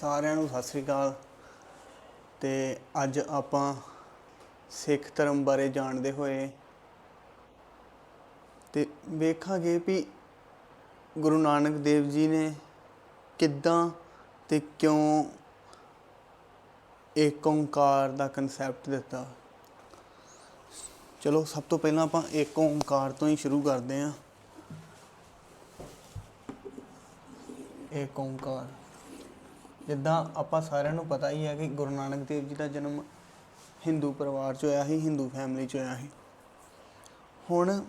ਸਾਰਿਆਂ ਨੂੰ ਸਤਿ ਸ੍ਰੀ ਅਕਾਲ। ਤੇ ਅੱਜ ਆਪਾਂ ਸਿੱਖ ਧਰਮ ਬਾਰੇ ਜਾਣਦੇ ਹੋਏ ਤੇ ਵੇਖਾਂਗੇ ਵੀ ਗੁਰੂ ਨਾਨਕ ਦੇਵ ਜੀ ਨੇ ਕਿੱਦਾਂ ਤੇ ਕਿਉਂ ਏਕ ਓੰਕਾਰ ਦਾ ਕਨਸੈਪਟ ਦਿੱਤਾ। ਚਲੋ, ਸਭ ਤੋਂ ਪਹਿਲਾਂ ਆਪਾਂ ਏਕ ਓੰਕਾਰ ਤੋਂ ਹੀ ਸ਼ੁਰੂ ਕਰਦੇ ਹਾਂ। ਏਕ ਓੰਕਾਰ। ਜਿੱਦਾਂ ਆਪਾਂ ਸਾਰਿਆਂ ਨੂੰ ਪਤਾ ਹੀ ਹੈ ਕਿ ਗੁਰੂ ਨਾਨਕ ਦੇਵ ਜੀ ਦਾ ਜਨਮ ਹਿੰਦੂ ਪਰਿਵਾਰ 'ਚ ਹੋਇਆ ਸੀ, ਹਿੰਦੂ ਫੈਮਿਲੀ 'ਚ ਹੋਇਆ ਸੀ। ਹੁਣ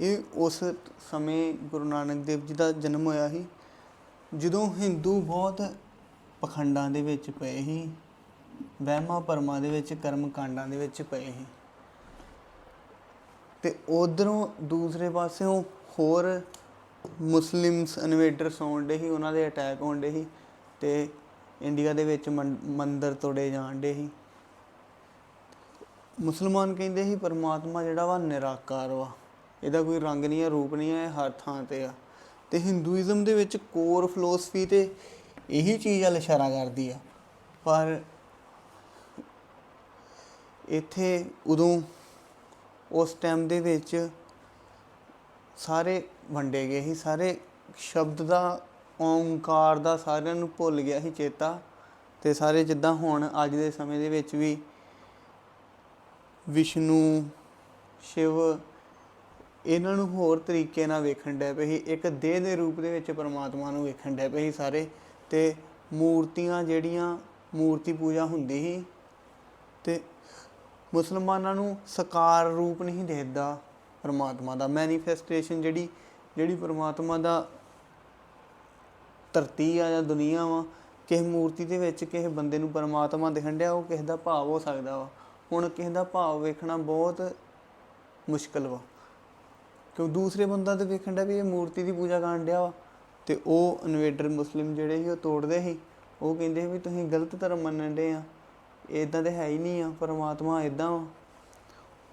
ਇਹ ਉਸ ਸਮੇਂ ਗੁਰੂ ਨਾਨਕ ਦੇਵ ਜੀ ਦਾ ਜਨਮ ਹੋਇਆ ਸੀ, ਜਦੋਂ ਹਿੰਦੂ ਬਹੁਤ ਪਖੰਡਾਂ ਦੇ ਵਿੱਚ ਪਏ ਸੀ, ਵਹਿਮਾਂ ਭਰਮਾਂ ਦੇ ਵਿੱਚ ਕਰਮ ਕਾਂਡਾਂ ਦੇ ਵਿੱਚ ਪਏ ਸੀ। ਤੇ ਉਧਰੋਂ ਦੂਸਰੇ ਪਾਸਿਓਂ ਹੋਰ ਮੁਸਲਿਮਸ ਇਨਵੇਡਰਸ ਆਉਣ ਡੇ ਸੀ, ਉਹਨਾਂ ਦੇ ਅਟੈਕ ਹੋਣ ਡੇ ਸੀ ਤੇ ਇੰਡੀਆ ਦੇ ਵਿੱਚ ਮੰਦਰ ਤੋੜੇ ਜਾਣ ਡੇ ਸੀ। ਮੁਸਲਮਾਨ ਕਹਿੰਦੇ ਸੀ ਪਰਮਾਤਮਾ ਜਿਹੜਾ ਵਾ ਨਿਰਾਕਾਰ ਵਾ, ਇਹਦਾ ਕੋਈ ਰੰਗ ਨਹੀਂ ਹੈ ਰੂਪ ਨਹੀਂ ਹੈ ਇਹ ਹਰ ਥਾਂ ਤੇ ਆ। ਤੇ ਹਿੰਦੂਇਜ਼ਮ ਦੇ ਵਿੱਚ ਕੋਰ ਫਿਲਾਸਫੀ ਤੇ ਇਹੀ ਚੀਜ਼ ਵੱਲ ਇਸ਼ਾਰਾ ਕਰਦੀ ਆ। ਪਰ ਇੱਥੇ ਉਦੋਂ ਉਸ ਟਾਈਮ ਦੇ ਵਿੱਚ ਸਾਰੇ ਵੰਡੇ ਗਏ ਸੀ, ਸਾਰੇ ਸ਼ਬਦ ਦਾ ਓੰਕਾਰ ਦਾ ਸਾਰਿਆਂ ਨੂੰ ਭੁੱਲ ਗਿਆ ਸੀ ਚੇਤਾ ਤੇ ਸਾਰੇ ਜਿੱਦਾਂ ਹੁਣ ਅੱਜ ਦੇ ਸਮੇਂ ਦੇ ਵਿੱਚ ਵੀ ਵਿਸ਼ਨੂੰ, ਸ਼ਿਵ ਇਹਨਾਂ ਨੂੰ ਹੋਰ ਤਰੀਕੇ ਨਾਲ ਵੇਖਣ ਡੈ ਪਏ ਸੀ। ਇੱਕ ਦੇਹ ਦੇ ਰੂਪ ਦੇ ਵਿੱਚ ਪਰਮਾਤਮਾ ਨੂੰ ਵੇਖਣ ਡੈ ਪਏ ਸੀ ਸਾਰੇ ਤੇ ਮੂਰਤੀਆਂ ਜਿਹੜੀਆਂ ਮੂਰਤੀ ਪੂਜਾ ਹੁੰਦੀ ਸੀ ਤੇ ਮੁਸਲਮਾਨਾਂ ਨੂੰ ਸਕਾਰ ਰੂਪ ਨਹੀਂ ਦੇਖਦਾ ਪਰਮਾਤਮਾ ਦਾ। ਮੈਨੀਫੈਸਟੇਸ਼ਨ ਜਿਹੜੀ ਜਿਹੜੀ ਪਰਮਾਤਮਾ ਦਾ ਧਰਤੀ ਆ ਜਾਂ ਦੁਨੀਆ ਵਾ, ਕਿਸੇ ਮੂਰਤੀ ਦੇ ਵਿੱਚ ਕਿਸੇ ਬੰਦੇ ਨੂੰ ਪਰਮਾਤਮਾ ਦਿਖਣ ਡਿਆ, ਉਹ ਕਿਸੇ ਦਾ ਭਾਵ ਹੋ ਸਕਦਾ ਵਾ। ਹੁਣ ਕਿਸੇ ਦਾ ਭਾਵ ਵੇਖਣਾ ਬਹੁਤ ਮੁਸ਼ਕਲ ਵਾ। ਕਿਉਂ ਦੂਸਰੇ ਬੰਦਾ ਤੇ ਵੇਖਣ ਡਿਆ ਵੀ ਇਹ ਮੂਰਤੀ ਦੀ ਪੂਜਾ ਕਰਨ ਡਿਆ ਵਾ, ਤੇ ਉਹ ਇਨਵੇਡਰ ਮੁਸਲਿਮ ਜਿਹੜੇ ਸੀ, ਉਹ ਤੋੜਦੇ ਸੀ। ਉਹ ਕਹਿੰਦੇ ਸੀ ਵੀ ਤੁਸੀਂ ਗਲਤ ਧਰਮ ਮੰਨਣ ਦੇ ਆ ਇਦਾਂ ਤੇ ਹੈ ਹੀ ਨਹੀਂ ਆ, ਪਰਮਾਤਮਾ ਇਦਾਂ ਵਾ।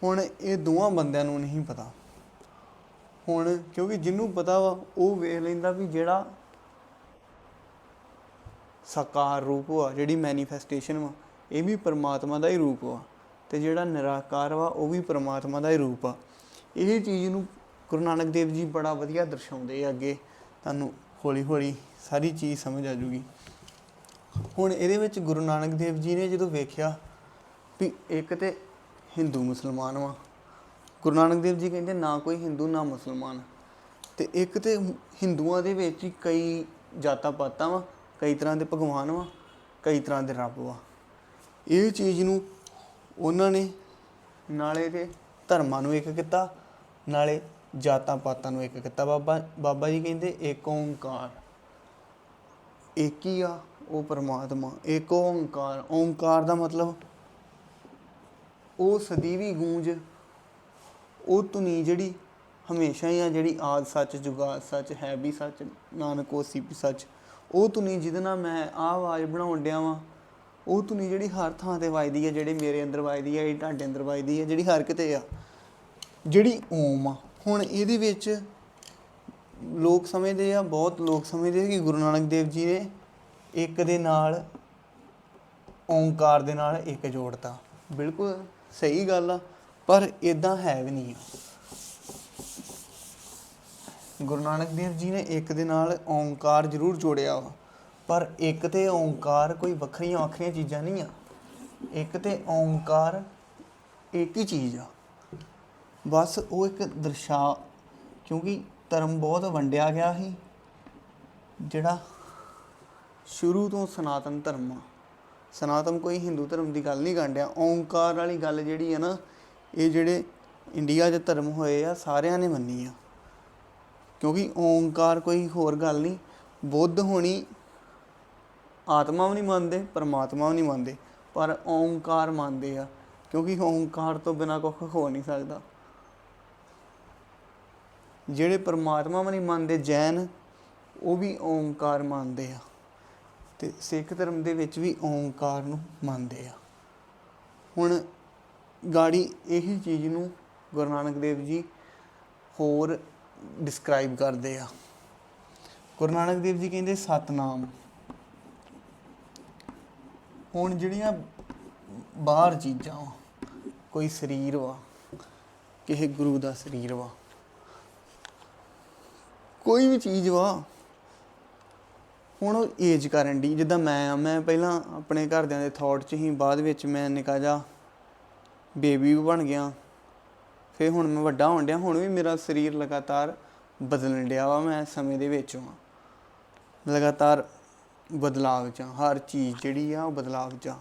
ਹੁਣ ਇਹ ਦੋਵਾਂ ਬੰਦਿਆਂ ਨੂੰ ਨਹੀਂ ਪਤਾ। ਹੁਣ ਕਿਉਂਕਿ ਜਿਹਨੂੰ ਪਤਾ ਵਾ, ਉਹ ਵੇਖ ਲੈਂਦਾ ਵੀ ਜਿਹੜਾ ਸਾਕਾਰ ਰੂਪ ਵਾ ਜਿਹੜੀ ਮੈਨੀਫੈਸਟੇਸ਼ਨ ਵਾ, ਇਹ ਵੀ ਪਰਮਾਤਮਾ ਦਾ ਹੀ ਰੂਪ ਵਾ ਤੇ ਜਿਹੜਾ ਨਿਰਾਕਾਰ ਵਾ, ਉਹ ਵੀ ਪਰਮਾਤਮਾ ਦਾ ਹੀ ਰੂਪ ਆ। ਇਹ ਚੀਜ਼ ਨੂੰ ਗੁਰੂ ਨਾਨਕ ਦੇਵ ਜੀ ਬੜਾ ਵਧੀਆ ਦਰਸਾਉਂਦੇ ਆ ਅੱਗੇ। ਤੁਹਾਨੂੰ ਹੌਲੀ ਹੌਲੀ ਸਾਰੀ ਚੀਜ਼ ਸਮਝ ਆ ਜੂਗੀ। ਹੁਣ ਇਹਦੇ ਵਿੱਚ ਗੁਰੂ ਨਾਨਕ ਦੇਵ ਜੀ ਨੇ ਜਦੋਂ ਵੇਖਿਆ ਵੀ ਇੱਕ ਤੇ ਹਿੰਦੂ ਮੁਸਲਮਾਨ ਵਾ, ਗੁਰੂ ਨਾਨਕ ਦੇਵ ਜੀ ਕਹਿੰਦੇ ਨਾ ਕੋਈ ਹਿੰਦੂ, ਨਾ ਮੁਸਲਮਾਨ। ਤੇ ਇੱਕ ਤੇ ਹਿੰਦੂਆਂ ਦੇ ਵਿੱਚ ਹੀ ਕਈ ਜਾਤਾਂ ਪਾਤਾਂ ਵਾ ਕਈ ਤਰ੍ਹਾਂ ਦੇ ਭਗਵਾਨ ਵਾ, ਕਈ ਤਰ੍ਹਾਂ ਦੇ ਰੱਬ ਵਾ। ਇਹ ਚੀਜ਼ ਨੂੰ ਉਹਨਾਂ ਨੇ ਨਾਲੇ ਦੇ ਧਰਮਾਂ ਨੂੰ ਇੱਕ ਕੀਤਾ, ਨਾਲੇ ਜਾਤਾਂ ਪਾਤਾਂ ਨੂੰ ਇੱਕ ਕੀਤਾ। ਬਾਬਾ ਬਾਬਾ ਜੀ ਕਹਿੰਦੇ ਏਕ ਓੰਕਾਰ। ਇੱਕ ਹੀ ਆ ਉਹ ਪਰਮਾਤਮਾ ਏਕ ਓੰਕਾਰ। ਓੰਕਾਰ ਦਾ ਮਤਲਬ ਉਹ ਸਦੀਵੀ ਗੂੰਜ, ਉਹ ਧੁਨੀ ਜਿਹੜੀ ਹਮੇਸ਼ਾ ਹੀ ਆ ਜਿਹੜੀ ਆਦ ਸੱਚ, ਜੁਗਾਦ ਸੱਚ, ਹੈ ਵੀ ਸੱਚ, ਨਾਨਕ ਹੋਸੀ ਵੀ ਸੱਚ। ਉਹ ਧੁਨੀ ਜਿਹਦੇ ਨਾਲ ਮੈਂ ਆਹ ਆਵਾਜ਼ ਬਣਾਉਣ ਡਿਆ ਵਾਂ। ਉਹ ਧੁਨੀ ਜਿਹੜੀ ਹਰ ਥਾਂ ਤੇ ਵੱਜਦੀ ਹੈ ਜਿਹੜੀ ਮੇਰੇ ਅੰਦਰ ਵੱਜਦੀ ਹੈ ਇਹ ਤੁਹਾਡੇ ਅੰਦਰ ਵੱਜਦੀ ਹੈ ਜਿਹੜੀ ਹਰ ਕਿਤੇ ਆ। ਜਿਹੜੀ ਓਮ ਆ। ਹੁਣ ਇਹਦੇ ਵਿੱਚ ਲੋਕ ਸਮਝਦੇ ਆ, ਬਹੁਤ ਲੋਕ ਸਮਝਦੇ ਆ ਕਿ ਗੁਰੂ ਨਾਨਕ ਦੇਵ ਜੀ ਨੇ ਇੱਕ ਦੇ ਨਾਲ ਓੰਕਾਰ ਦੇ ਨਾਲ ਇੱਕ ਜੋੜਤਾ। ਬਿਲਕੁਲ ਸਹੀ ਗੱਲ ਆ, ਪਰ ਇਦਾਂ ਹੈ ਵੀ ਨਹੀਂ ਆ। ਗੁਰੂ ਨਾਨਕ ਦੇਵ ਜੀ ਨੇ ਇੱਕ ਦੇ ਨਾਲ ਓੰਕਾਰ ਜ਼ਰੂਰ ਜੋੜਿਆ ਵਾ, ਪਰ ਇੱਕ ਤੇ ਓੰਕਾਰ ਕੋਈ ਵੱਖਰੀਆਂ ਵੱਖਰੀਆਂ ਚੀਜ਼ਾਂ ਨਹੀਂ ਆ। ਇੱਕ ਤੇ ਓੰਕਾਰ ਇੱਕ ਹੀ ਚੀਜ਼ ਆ। ਬਸ ਉਹ ਇੱਕ ਦਰਸ਼ਾ, ਕਿਉਂਕਿ ਧਰਮ ਬਹੁਤ ਵੰਡਿਆ ਗਿਆ ਸੀ, ਜਿਹੜਾ ਸ਼ੁਰੂ ਤੋਂ ਸਨਾਤਨ ਧਰਮ ਆ। ਸਨਾਤਨ ਕੋਈ ਹਿੰਦੂ ਧਰਮ ਦੀ ਗੱਲ ਨਹੀਂ ਕਾਂਡਿਆ ਓੰਕਾਰ ਵਾਲੀ ਗੱਲ ਜਿਹੜੀ ਆ ਨਾ, ਇਹ ਜਿਹੜੇ ਇੰਡੀਆ 'ਚ ਧਰਮ ਹੋਏ ਆ, ਸਾਰਿਆਂ ਨੇ ਮੰਨੀ ਆ। ਕਿਉਂਕਿ ਓੰਕਾਰ ਕੋਈ ਹੋਰ ਗੱਲ ਨਹੀਂ, ਬੁੱਧ ਹੋਣੀ ਆਤਮਾ ਵੀ ਨਹੀਂ ਮੰਨਦੇ, ਪਰਮਾਤਮਾ ਵੀ ਨਹੀਂ ਮੰਨਦੇ, ਪਰ ਓੰਕਾਰ ਮੰਨਦੇ ਆ, ਕਿਉਂਕਿ ਓੰਕਾਰ ਤੋਂ ਬਿਨਾ ਕੁਝ ਹੋ ਨਹੀਂ ਸਕਦਾ। ਜਿਹੜੇ ਪਰਮਾਤਮਾ ਵੀ ਨਹੀਂ ਮੰਨਦੇ ਜੈਨ, ਉਹ ਵੀ ਓੰਕਾਰ ਮੰਨਦੇ ਆ ਤੇ ਸਿੱਖ ਧਰਮ ਦੇ ਵਿੱਚ ਵੀ ਓੰਕਾਰ ਨੂੰ ਮੰਨਦੇ ਆ। ਹੁਣ ਗਾੜੀ ਇਹੀ ਚੀਜ਼ ਨੂੰ ਗੁਰੂ ਨਾਨਕ ਦੇਵ ਜੀ ਹੋਰ ਡਿਸਕ੍ਰਾਈਬ ਕਰਦੇ ਆ। ਗੁਰੂ ਨਾਨਕ ਦੇਵ ਜੀ ਕਹਿੰਦੇ, ਸਤਨਾਮ। ਹੁਣ ਜਿਹੜੀਆਂ ਬਾਹਰ ਚੀਜ਼ਾਂ ਵਾ, ਕੋਈ ਸਰੀਰ ਵਾ, ਕਿਸੇ ਗੁਰੂ ਦਾ ਸਰੀਰ ਵਾ, ਕੋਈ ਵੀ ਚੀਜ਼ ਵਾ, ਹੁਣ ਉਹ ਏਜ ਕਰਨ ਦੀ ਜਿੱਦਾਂ ਮੈਂ ਆ, ਮੈਂ ਪਹਿਲਾਂ ਆਪਣੇ ਘਰਦਿਆਂ ਦੇ ਥਾਟ 'ਚ ਹੀ ਬਾਅਦ ਵਿੱਚ ਮੈਂ ਨਿਕਾ ਜਿਹਾ ਬੇਬੀ ਵੀ ਬਣ ਗਿਆ। ਫਿਰ ਹੁਣ ਮੈਂ ਵੱਡਾ ਹੋਣ ਡਿਆ, ਹੁਣ ਵੀ ਮੇਰਾ ਸਰੀਰ ਲਗਾਤਾਰ ਬਦਲਣ ਡਿਆ ਵਾ, ਮੈਂ ਸਮੇਂ ਦੇ ਵਿੱਚ ਹਾਂ ਲਗਾਤਾਰ ਬਦਲਾਵ ਚ ਹਰ ਚੀਜ਼ ਜਿਹੜੀ ਆ ਉਹ ਬਦਲਾਵ ਚ ਆ।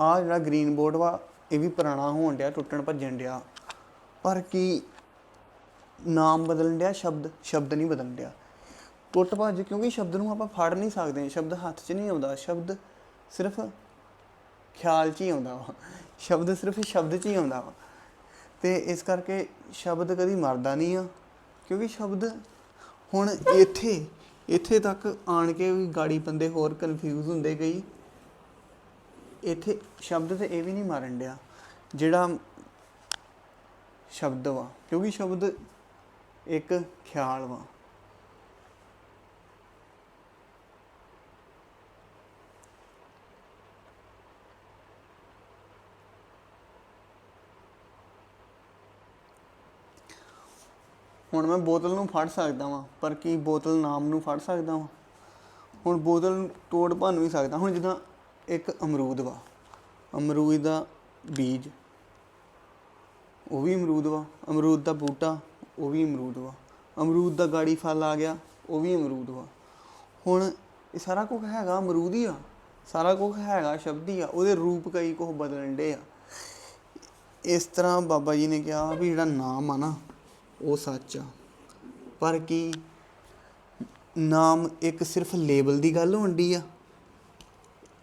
ਆਹ ਜਿਹੜਾ ਗ੍ਰੀਨ ਬੋਰਡ ਵਾ, ਇਹ ਵੀ ਪੁਰਾਣਾ ਹੋਣ ਡਿਆ, ਟੁੱਟਣ ਭੱਜਣ ਡਿਆ। ਪਰ ਕੀ ਨਾਮ ਬਦਲਣ ਡਿਆ, ਸ਼ਬਦ? ਸ਼ਬਦ ਨਹੀਂ ਬਦਲਣ ਡਿਆ। ਟੁੱਟ ਭੱਜ ਕਿਉਂਕਿ ਸ਼ਬਦ ਨੂੰ ਆਪਾਂ ਫੜ ਨਹੀਂ ਸਕਦੇ, ਸ਼ਬਦ ਹੱਥ 'ਚ ਨਹੀਂ ਆਉਂਦਾ, ਸ਼ਬਦ ਸਿਰਫ ਖਿਆਲ 'ਚ ਹੀ ਆਉਂਦਾ ਵਾ। ਸ਼ਬਦ ਸਿਰਫ ਸ਼ਬਦ 'ਚ ਹੀ ਆਉਂਦਾ ਵਾ। ਤੇ ਇਸ ਕਰਕੇ ਸ਼ਬਦ ਕਦੀ ਮਰਦਾ ਨਹੀਂ ਆ, ਕਿਉਂਕਿ ਸ਼ਬਦ ਹੁਣ ਇੱਥੇ ਇੱਥੇ ਤੱਕ ਆਣ ਕੇ ਵੀ ਗਾੜੀ ਬੰਦੇ ਹੋਰ ਕਨਫਿਊਜ਼ ਹੁੰਦੇ ਗਈ। ਇੱਥੇ ਸ਼ਬਦ ਤੇ ਇਹ ਵੀ ਨਹੀਂ ਮਾਰਨ ਡਿਆ ਜਿਹੜਾ ਸ਼ਬਦ ਵਾ, ਕਿਉਂਕਿ ਸ਼ਬਦ ਇੱਕ ਖਿਆਲ ਵਾ। ਹੁਣ ਮੈਂ ਬੋਤਲ ਨੂੰ ਫੜ ਸਕਦਾ ਵਾਂ, ਪਰ ਕੀ ਬੋਤਲ ਨਾਮ ਨੂੰ ਫੜ ਸਕਦਾ ਵਾਂ? ਹੁਣ ਬੋਤਲ ਨੂੰ ਤੋੜ ਭੰਨ ਵੀ ਸਕਦਾ। ਹੁਣ ਜਿੱਦਾਂ ਇੱਕ ਅਮਰੂਦ ਵਾ, ਅਮਰੂਦ ਦਾ ਬੀਜ, ਉਹ ਵੀ ਅਮਰੂਦ ਵਾ। ਅਮਰੂਦ ਦਾ ਬੂਟਾ, ਉਹ ਵੀ ਅਮਰੂਦ ਵਾ। ਅਮਰੂਦ ਦਾ ਗਾੜੀ ਫਲ ਆ ਗਿਆ, ਉਹ ਵੀ ਅਮਰੂਦ ਵਾ। ਹੁਣ ਇਹ ਸਾਰਾ ਕੁਝ ਹੈਗਾ ਅਮਰੂਦ ਹੀ ਆ, ਸਾਰਾ ਕੁਝ ਹੈਗਾ ਸ਼ਬਦ ਹੀ ਆ, ਉਹਦੇ ਰੂਪ ਕਈ ਕੁਝ ਬਦਲਣ ਡੇ ਆ। ਇਸ ਤਰ੍ਹਾਂ ਬਾਬਾ ਜੀ ਨੇ ਕਿਹਾ ਵੀ ਜਿਹੜਾ ਨਾਮ ਆ ਨਾ ਉਹ ਸੱਚ ਆ। ਪਰ ਕੀ ਨਾਮ ਇੱਕ ਸਿਰਫ ਲੇਬਲ ਦੀ ਗੱਲ ਹੁੰਦੀ ਆ?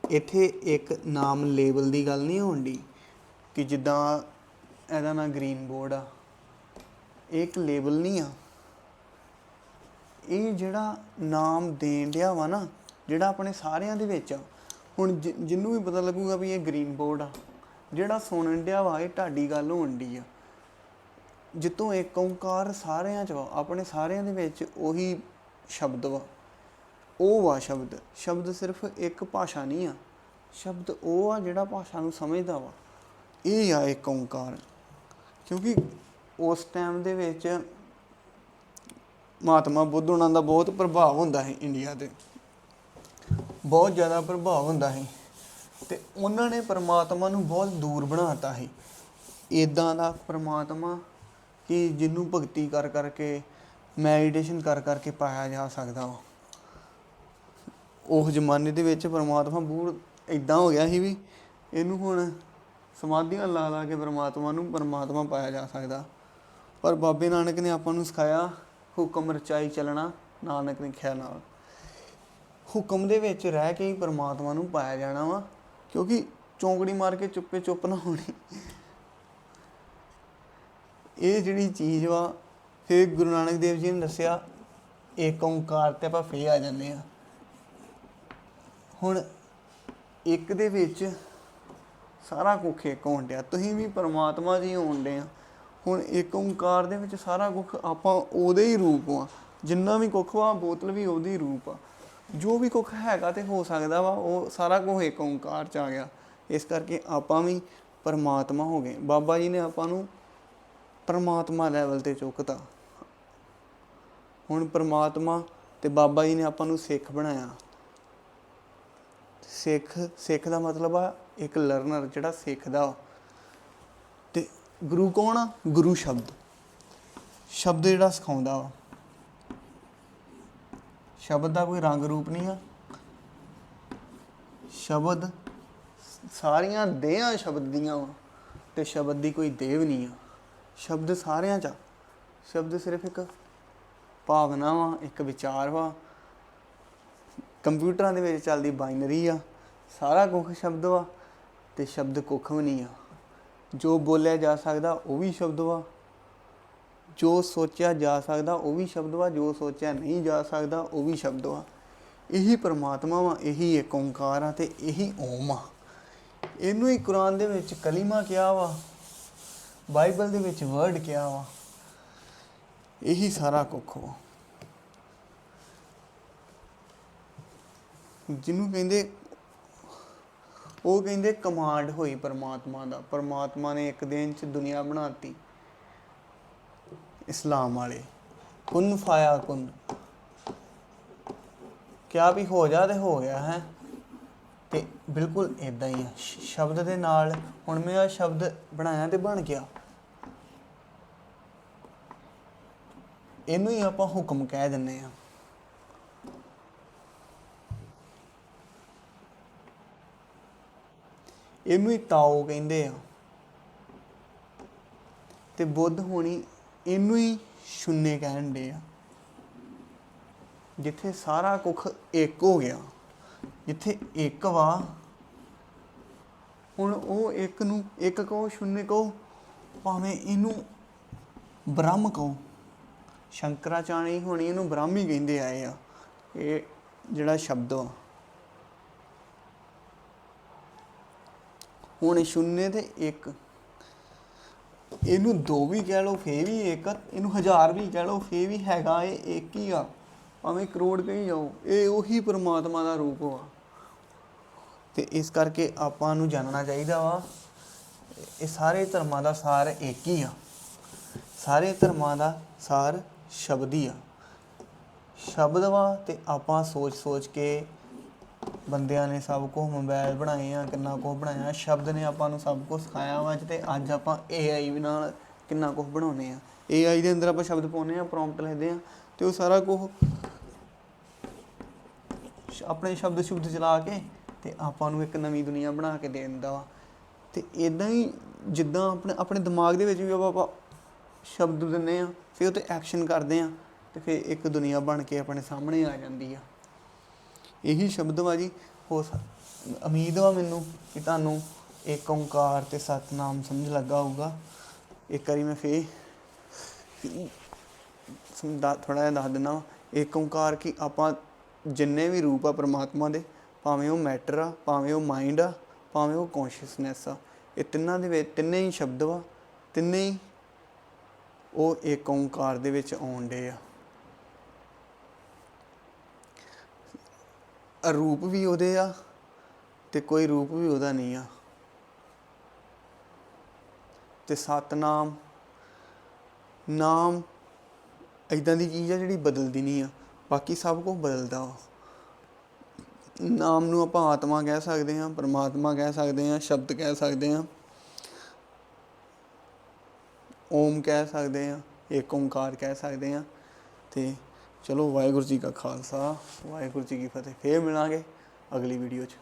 ਇੱਥੇ ਇੱਕ ਨਾਮ ਲੇਬਲ ਦੀ ਗੱਲ ਨਹੀਂ ਹੁੰਦੀ ਕਿ ਜਿੱਦਾਂ ਇਹਦਾ ਨਾਂ ਗ੍ਰੀਨ ਬੋਰਡ ਆ। ਇਹ ਇੱਕ ਲੇਬਲ ਨਹੀਂ ਆ। ਇਹ ਜਿਹੜਾ ਨਾਮ ਦੇਣ ਡਿਆ ਵਾ ਨਾ, ਜਿਹੜਾ ਆਪਣੇ ਸਾਰਿਆਂ ਦੇ ਵਿੱਚ ਆ, ਹੁਣ ਜਿ- ਜਿਹਨੂੰ ਵੀ ਪਤਾ ਲੱਗੂਗਾ ਵੀ ਇਹ ਗ੍ਰੀਨ ਬੋਰਡ ਆ, ਜਿਹੜਾ ਸੁਣਨ ਡਿਆ ਵਾ, ਇਹ ਢਾਡੀ ਗੱਲ ਹੋਣ ਡਈ ਆ। ਜਿੱਤੋਂ ਏਕ ਓੰਕਾਰ ਸਾਰਿਆਂ ਚ ਵਾ ਆਪਣੇ ਸਾਰਿਆਂ ਦੇ ਵਿੱਚ ਉਹੀ ਸ਼ਬਦ ਵਾ। ਉਹ ਵਾ ਸ਼ਬਦ। ਸ਼ਬਦ ਸਿਰਫ ਇੱਕ ਭਾਸ਼ਾ ਨਹੀਂ ਆ। ਸ਼ਬਦ ਉਹ ਆ ਜਿਹੜਾ ਭਾਸ਼ਾ ਨੂੰ ਸਮਝਦਾ ਵਾ। ਇਹ ਆ ਏਕ ਓੰਕਾਰ। ਕਿਉਂਕਿ ਉਸ ਟਾਈਮ ਦੇ ਵਿੱਚ ਮਹਾਤਮਾ ਬੁੱਧ ਉਹਨਾਂ ਦਾ ਬਹੁਤ ਪ੍ਰਭਾਵ ਹੁੰਦਾ ਹੈ ਇੰਡੀਆ ਤੇ। ਬਹੁਤ ਜ਼ਿਆਦਾ ਪ੍ਰਭਾਵ ਹੁੰਦਾ ਹੈ ਤੇ ਉਹਨਾਂ ਨੇ ਪਰਮਾਤਮਾ ਨੂੰ ਬਹੁਤ ਦੂਰ ਬਣਾਤਾ ਹੈ ਇਦਾਂ ਦਾ ਪਰਮਾਤਮਾ ਕਿ ਜਿਹਨੂੰ ਭਗਤੀ ਕਰ ਕਰਕੇ ਮੈਡੀਟੇਸ਼ਨ ਕਰ ਕਰਕੇ ਪਾਇਆ ਜਾ ਸਕਦਾ ਵਾ। ਉਸ ਜ਼ਮਾਨੇ ਦੇ ਵਿੱਚ ਪਰਮਾਤਮਾ ਬੂੜ ਇਦਾਂ ਹੋ ਗਿਆ ਸੀ ਵੀ ਇਹਨੂੰ ਹੁਣ ਸਮਾਧੀਆਂ ਲਾ ਲਾ ਕੇ ਪਰਮਾਤਮਾ ਨੂੰ ਪਰਮਾਤਮਾ ਪਾਇਆ ਜਾ ਸਕਦਾ। ਪਰ ਬਾਬੇ ਨਾਨਕ ਨੇ ਆਪਾਂ ਨੂੰ ਸਿਖਾਇਆ, ਹੁਕਮ ਰਚਾਈ ਚੱਲਣਾ, ਨਾਨਕ ਨੇ ਖਿਆ ਨਾਲ। ਹੁਕਮ ਦੇ ਵਿੱਚ ਰਹਿ ਕੇ ਹੀ ਪਰਮਾਤਮਾ ਨੂੰ ਪਾਇਆ ਜਾਣਾ ਵਾ, ਕਿਉਂਕਿ ਚੌਂਕੜੀ ਮਾਰ ਕੇ ਚੁੱਪੇ ਚੁੱਪ ਨਾ ਹੋਣੀ। ਇਹ ਜਿਹੜੀ ਚੀਜ਼ ਵਾ, ਫਿਰ ਗੁਰੂ ਨਾਨਕ ਦੇਵ ਜੀ ਨੇ ਦੱਸਿਆ ਏਕ ਓੰਕਾਰ ਤੇ ਆਪਾਂ ਫੇਰ ਆ ਜਾਂਦੇ ਆ ਹੁਣ ਇੱਕ ਦੇ ਵਿੱਚ ਸਾਰਾ ਕੁੱਖ ਇੱਕ ਹੋਣ ਡਿਆ। ਤੁਸੀਂ ਵੀ ਪਰਮਾਤਮਾ ਜੀ ਹੋਣ ਡੇ ਆ। ਹੁਣ ਇੱਕ ਓੰਕਾਰ ਦੇ ਵਿੱਚ ਸਾਰਾ ਕੁੱਖ ਆਪਾਂ ਉਹਦੇ ਹੀ ਰੂਪ ਆ। ਜਿੰਨਾ ਵੀ ਕੁੱਖ ਵਾ, ਬੋਤਲ ਵੀ ਉਹਦੀ ਰੂਪ ਆ। ਜੋ ਵੀ ਕੁੱਖ ਹੈਗਾ ਤੇ ਹੋ ਸਕਦਾ ਵਾ, ਉਹ ਸਾਰਾ ਕੁਝ ਇੱਕ ਓੰਕਾਰ ਚ ਆ ਗਿਆ। ਇਸ ਕਰਕੇ ਆਪਾਂ ਵੀ ਪਰਮਾਤਮਾ ਹੋ ਗਏ। ਬਾਬਾ ਜੀ ਨੇ ਆਪਾਂ ਨੂੰ ਪਰਮਾਤਮਾ ਲੈਵਲ ਤੇ ਚੁੱਕਤਾ। ਹੁਣ ਪਰਮਾਤਮਾ ਤੇ ਬਾਬਾ ਜੀ ਨੇ ਆਪਾਂ ਨੂੰ ਸਿੱਖ ਬਣਾਇਆ। ਸਿੱਖ ਸਿੱਖ ਦਾ ਮਤਲਬ ਆ ਇੱਕ ਲਰਨਰ ਜਿਹੜਾ ਸਿੱਖਦਾ। ਵਾ। ਤੇ ਗੁਰੂ ਕੌਣ ਆ? ਗੁਰੂ ਸ਼ਬਦ। ਸ਼ਬਦ ਜਿਹੜਾ ਸਿਖਾਉਂਦਾ ਵਾ। ਸ਼ਬਦ ਦਾ ਕੋਈ ਰੰਗ ਰੂਪ ਨਹੀਂ ਆ। ਸ਼ਬਦ, ਸਾਰੀਆਂ ਦੇਹਾਂ ਸ਼ਬਦ ਦੀਆਂ ਵਾ। ਤੇ ਸ਼ਬਦ ਦੀ ਕੋਈ ਦੇਵ ਨਹੀਂ ਆ। ਸ਼ਬਦ ਸਾਰਿਆਂ ਚ ਆ। ਸ਼ਬਦ ਸਿਰਫ ਇੱਕ ਭਾਵਨਾ ਵਾ, ਇੱਕ ਵਿਚਾਰ ਵਾ। ਕੰਪਿਊਟਰਾਂ ਦੇ ਵਿੱਚ ਚੱਲਦੀ ਬਾਈਨਰੀ ਆ, ਸਾਰਾ ਕੁੱਖ ਸ਼ਬਦ ਵਾ ਤੇ ਸ਼ਬਦ ਕੁੱਖ ਵੀ ਨਹੀਂ ਆ। ਜੋ ਬੋਲਿਆ ਜਾ ਸਕਦਾ ਉਹ ਵੀ ਸ਼ਬਦ ਵਾ। ਜੋ ਸੋਚਿਆ ਜਾ ਸਕਦਾ ਉਹ ਵੀ ਸ਼ਬਦ ਵਾ, ਜੋ ਸੋਚਿਆ ਨਹੀਂ ਜਾ ਸਕਦਾ ਉਹ ਵੀ ਸ਼ਬਦ ਵਾ। ਇਹੀ ਪਰਮਾਤਮਾ ਵਾ, ਇਹੀ ਏਕ ਓੰਕਾਰ ਆ ਤੇ ਇਹੀ ਓਮ ਆ। ਇਹਨੂੰ ਹੀ ਕੁਰਾਨ ਦੇ ਵਿੱਚ ਕਲੀਮਾ ਕਿਹਾ ਵਾ ਬਾਈਬਲ ਦੇ ਵਿੱਚ ਵਰਡ ਕਿਹਾ ਵਾ, ਇਹੀ ਸਾਰਾ ਕੁੱਖ ਵਾ। ਜਿਹਨੂੰ ਕਹਿੰਦੇ, ਉਹ ਕਹਿੰਦੇ ਕਮਾਂਡ ਹੋਈ ਪਰਮਾਤਮਾ ਦਾ। ਪਰਮਾਤਮਾ ਨੇ ਇੱਕ ਦਿਨ ਚ ਦੁਨੀਆ ਬਣਾਤੀ, ਇਸਲਾਮ ਵਾਲੇ। ਕੁਨ ਫਾਇਆ ਕੁਨ। ਕਿਆ ਵੀ ਹੋ ਜਾ ਤੇ ਹੋ ਗਿਆ ਹੈ। ਤੇ ਬਿਲਕੁਲ ਇਦਾਂ ਹੀ ਆ। ਸ਼ਬਦ ਦੇ ਨਾਲ, ਹੁਣ ਮੈਂ ਆ ਸ਼ਬਦ ਬਣਾਇਆ ਤੇ ਬਣ ਗਿਆ। ਇਹਨੂੰ ਹੀ ਆਪਾਂ ਹੁਕਮ ਕਹਿ ਦਿੰਨੇ ਆ ਇਹਨੂੰ ਹੀ ਤਾਓ ਕਹਿੰਦੇ ਆ। ਤੇ ਬੁੱਧ ਹੋਣੀ ਇਹਨੂੰ ਹੀ ਸ਼ੁੰਨੇ ਕਹਿਣ ਦੇ ਆ। ਜਿੱਥੇ ਸਾਰਾ ਕੁਝ ਇੱਕ ਹੋ ਗਿਆ, ਜਿੱਥੇ ਇੱਕ ਵਾ, ਹੁਣ ਉਹ ਇੱਕ ਨੂੰ ਇੱਕ ਕਹੋ, ਸ਼ੁੰਨੇ ਕਹੋ, ਭਾਵੇਂ ਇਹਨੂੰ ਬ੍ਰਹਮ ਕਹੋ। ਸ਼ੰਕਰਾਚਾਰੀ ਹੋਣੀ ਇਹਨੂੰ ਬ੍ਰਹਮ ਕਹਿੰਦੇ ਆਏ ਆ। ਇਹ ਜਿਹੜਾ ਸ਼ਬਦ ਵਾ ਹੁਣ ਸ਼ੁੰਨੇ ਤੇ ਇੱਕ। ਇਹਨੂੰ ਦੋ ਵੀ ਕਹਿ ਲਓ ਫੇ ਵੀ ਇੱਕ। ਇਹਨੂੰ ਹਜ਼ਾਰ ਵੀ ਕਹਿ ਲਓ ਫੇ ਵੀ ਹੈਗਾ ਇਹ ਇੱਕ ਹੀ ਆ। ਭਾਵੇਂ ਕਰੋੜ ਕਹੀ ਜਾਓ, ਇਹ ਉਹੀ ਪ੍ਰਮਾਤਮਾ ਦਾ ਰੂਪ ਵਾ ਤੇ ਇਸ ਕਰਕੇ ਆਪਾਂ ਨੂੰ ਜਾਣਨਾ ਚਾਹੀਦਾ ਵਾ, ਇਹ ਸਾਰੇ ਧਰਮਾਂ ਦਾ ਸਾਰ ਇੱਕ ਹੀ ਆ। ਸਾਰੇ ਧਰਮਾਂ ਦਾ ਸਾਰ ਸ਼ਬਦੀ ਆ ਸ਼ਬਦ ਵਾ ਤੇ ਆਪਾਂ ਸੋਚ ਸੋਚ ਕੇ ਬੰਦਿਆਂ ਨੇ ਸਭ ਕੁਝ ਮੋਬਾਈਲ ਬਣਾਏ ਆ, ਕਿੰਨਾ ਕੁਝ ਬਣਾਇਆ। ਸ਼ਬਦ ਨੇ ਆਪਾਂ ਨੂੰ ਸਭ ਕੁਝ ਸਿਖਾਇਆ ਵਾ ਤੇ ਅੱਜ ਆਪਾਂ AI ਵੀ ਨਾਲ ਕਿੰਨਾ ਕੁਝ ਬਣਾਉਨੇ ਆ। AI ਦੇ ਅੰਦਰ ਆਪਾਂ ਸ਼ਬਦ ਪਾਉਨੇ ਆ ਪ੍ਰੌਂਪਟ ਲਿਖਦੇ ਆ ਤੇ ਉਹ ਸਾਰਾ ਕੁਝ ਆਪਣੇ ਸ਼ਬਦ ਸ਼ੁਬਦ ਚਲਾ ਕੇ ਤੇ ਆਪਾਂ ਨੂੰ ਇੱਕ ਨਵੀਂ ਦੁਨੀਆ ਬਣਾ ਕੇ ਦੇ ਦਿੰਦਾ ਵਾ। ਤੇ ਇਦਾਂ ਹੀ ਜਿੱਦਾਂ ਆਪਣੇ ਆਪਣੇ ਦਿਮਾਗ ਦੇ ਵਿੱਚ ਵੀ ਆਪਾਂ ਆਪਾਂ ਸ਼ਬਦ ਦਿੰਦੇ ਆ ਫਿਰ ਉਹ ਤੇ ਐਕਸ਼ਨ ਕਰਦੇ ਆ ਤੇ ਫਿਰ ਇੱਕ ਦੁਨੀਆ ਬਣ ਕੇ ਆਪਣੇ ਸਾਹਮਣੇ ਆ ਜਾਂਦੀ ਆ ਇਹੀ ਸ਼ਬਦ ਵਾ ਜੀ ਹੋ ਉਮੀਦ ਵਾ ਮੈਨੂੰ ਕਿ ਤੁਹਾਨੂੰ ਏਕ ਓੰਕਾਰ ਤੇ ਸਤਨਾਮ ਸਮਝ ਲੱਗਾ ਹੋਊਗਾ ਇੱਕ ਵਾਰੀ ਮੈਂ ਫੇਰ ਸਮਝਾ ਥੋੜਾ ਜਿਹਾ ਦੱਸ ਦਿੰਦਾ ਵਾਂ। ਏਕ ਓੰਕਾਰ ਕੀ ਆਪਾਂ ਜਿੰਨੇ ਵੀ ਰੂਪ ਆ ਪ੍ਰਮਾਤਮਾ ਦੇ, ਭਾਵੇਂ ਉਹ ਮੈਟਰ ਆ, ਭਾਵੇਂ ਉਹ ਮਾਈਂਡ ਆ, ਭਾਵੇਂ ਉਹ ਕੌਨਸ਼ੀਅਸਨੈਸ ਆ, ਇਹ ਤਿੰਨਾਂ ਦੇ ਵਿੱਚ ਤਿੰਨੇ ਹੀ ਸ਼ਬਦ ਵਾ, ਤਿੰਨੇ ਹੀ ਉਹ ਏਕ ਓੰਕਾਰ ਦੇ ਵਿੱਚ ਆਉਣ ਡੇ ਆ। ਰੂਪ ਵੀ ਉਹਦੇ ਆ ਤੇ ਕੋਈ ਰੂਪ ਵੀ ਉਹਦਾ ਨਹੀਂ ਆ। ਤੇ ਸਤਨਾਮ, ਨਾਮ ਇਦਾਂ ਦੀ ਚੀਜ਼ ਆ ਜਿਹੜੀ ਬਦਲਦੀ ਨਹੀਂ ਆ, ਬਾਕੀ ਸਭ ਕੁਝ ਬਦਲਦਾ ਵਾ। ਨਾਮ ਨੂੰ ਆਪਾਂ ਆਤਮਾ ਕਹਿ ਸਕਦੇ ਹਾਂ, ਪਰਮਾਤਮਾ ਕਹਿ ਸਕਦੇ ਹਾਂ, ਸ਼ਬਦ ਕਹਿ ਸਕਦੇ ਹਾਂ। ਓਮ ਕਹਿ ਸਕਦੇ ਹਾਂ ਏਕ ਓੰਕਾਰ ਕਹਿ ਸਕਦੇ ਹਾਂ ਤੇ ਚਲੋ ਵਾਹਿਗੁਰੂ ਜੀ ਕਾ ਖਾਲਸਾ, ਵਾਹਿਗੁਰੂ ਜੀ ਕੀ ਫਤਿਹ, ਫੇਰ ਮਿਲਾਂਗੇ ਅਗਲੀ ਵੀਡੀਓ 'ਚ।